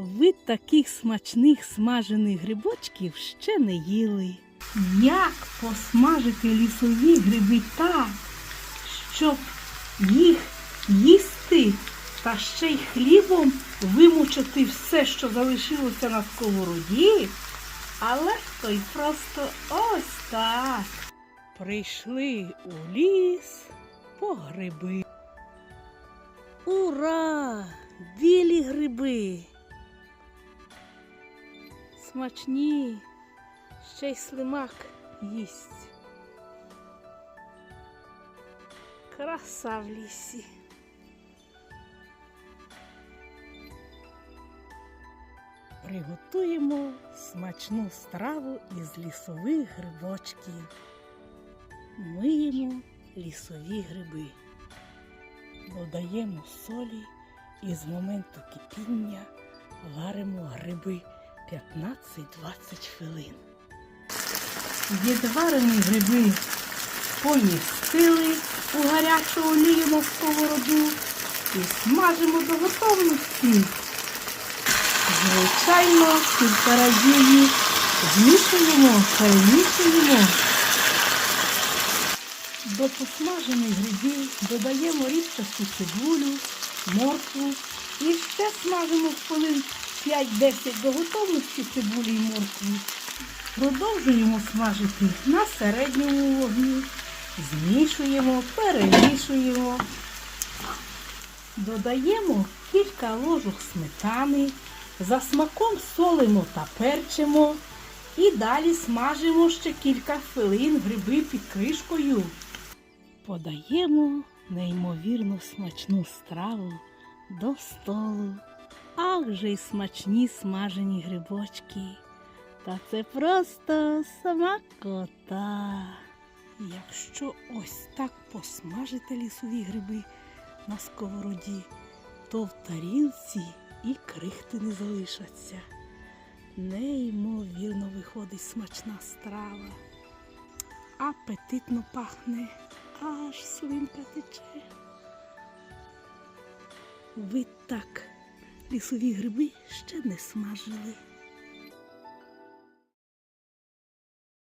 Ви таких смачних смажених грибочків ще не їли. Як посмажити лісові гриби так, щоб їх їсти та ще й хлібом вимучити все, що залишилося на сковороді? Але то й просто ось так. Прийшли у ліс по гриби. Ура! Білі гриби! Смачні, ще й слимак їсть. Краса в лісі. Приготуємо смачну страву із лісових грибочків. Миємо лісові гриби. Додаємо солі і з моменту кипіння варимо гриби 15-20 хвилин. Відварені гриби помістили у гарячу олію на сковороду і смажимо до готовності. Звичайно, кілька разів змішуємо, перемішуємо. До посмажених грибів додаємо різчасту цибулю, моркву і ще смажимо хвилин 5-10 до готовності цибулі і моркву. Продовжуємо смажити на середньому вогні. Змішуємо, перемішуємо. Додаємо кілька ложок сметани, за смаком солимо та перчимо. І далі смажимо ще кілька хвилин гриби під кришкою. Подаємо неймовірно смачну страву до столу. Ах же й смачні смажені грибочки. Та це просто смакота. Якщо ось так посмажити лісові гриби на сковороді, то в тарілці і крихти не залишаться. Неймовірно виходить смачна страва. Апетитно пахне, аж слинка тече. Ви так лісові гриби ще не смажили.